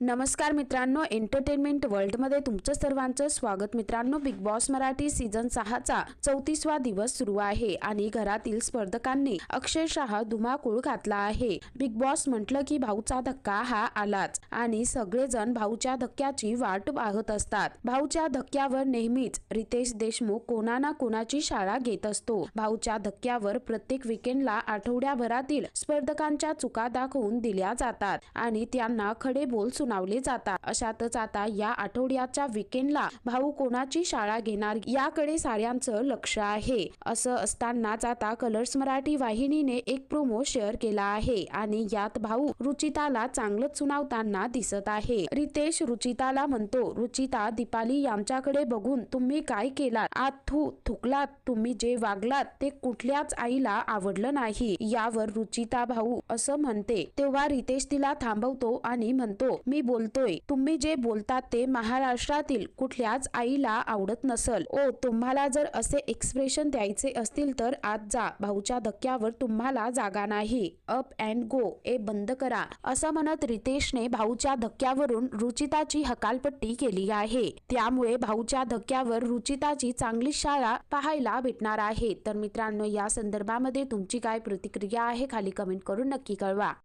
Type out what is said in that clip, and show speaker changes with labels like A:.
A: नमस्कार मित्रांनो एंटरटेनमेंट वर्ल्डमध्ये तुमचं सर्वांचं स्वागत. मित्रांनो बिग बॉस मराठी सीझन सहाचा चौतीसवा दिवस सुरू आहे आणि घरातील स्पर्धकांनी अक्षरशः धुमाकूळ घातला आहे. बिग बॉस म्हटलं की भाऊचा धक्का हा आलाच आणि सगळेजण भाऊच्या धक्क्याची वाट पाहत असतात. भाऊच्या धक्क्यावर नेहमीच रितेश देशमुख कोणा ना कोणाची शाळा घेत असतो. भाऊच्या धक्क्यावर प्रत्येक विकेंडला आठवड्याभरातील स्पर्धकांच्या चुका दाखवून दिल्या जातात आणि त्यांना खडे बोल सुनावले जातात. अशातच आता या आठवड्याच्या विकेंडला भाऊ कोणाची शाळा घेणार? याकडे साऱ्यांचं लक्ष आहे. असं असतानाच आता कलर्स मराठी वाहिनीने एक प्रोमो शेअर केला आहे आणि यात भाऊ रुचिताला चांगलंच सुनावताना दिसत आहे. रितेश रुचिताला म्हणतो रुचिता दीपाली यांच्याकडे बघून तुम्ही काय केलात? आत थू थुकलात. तुम्ही जे वागलात ते कुठल्याच आईला आवडलं नाही. यावर रुचिता भाऊ असं म्हणते. तेव्हा रितेश तिला थांबवतो आणि म्हणतो मी बोलतोय. तुम्ही जे बोलतात ते महाराष्ट्रातील कुठल्याच आईला आवडत नसल. ओ तुम्हाला जर असे एक्सप्रेशन द्यायचे असतील तर आज जा. भाऊच्या धक्क्यावर तुम्हाला जागा नाही. अप अँड गो ए बंद करा. असं म्हणत रितेशने भाऊच्या धक्क्यावरून रुचिताची हकालपट्टी केली आहे. त्यामुळे भाऊच्या धक्क्यावर रुचिताची चांगली शाळा पाहायला भेटणार आहे. तर मित्रांनो या संदर्भामध्ये तुमची काय प्रतिक्रिया आहे खाली कमेंट करून नक्की कळवा.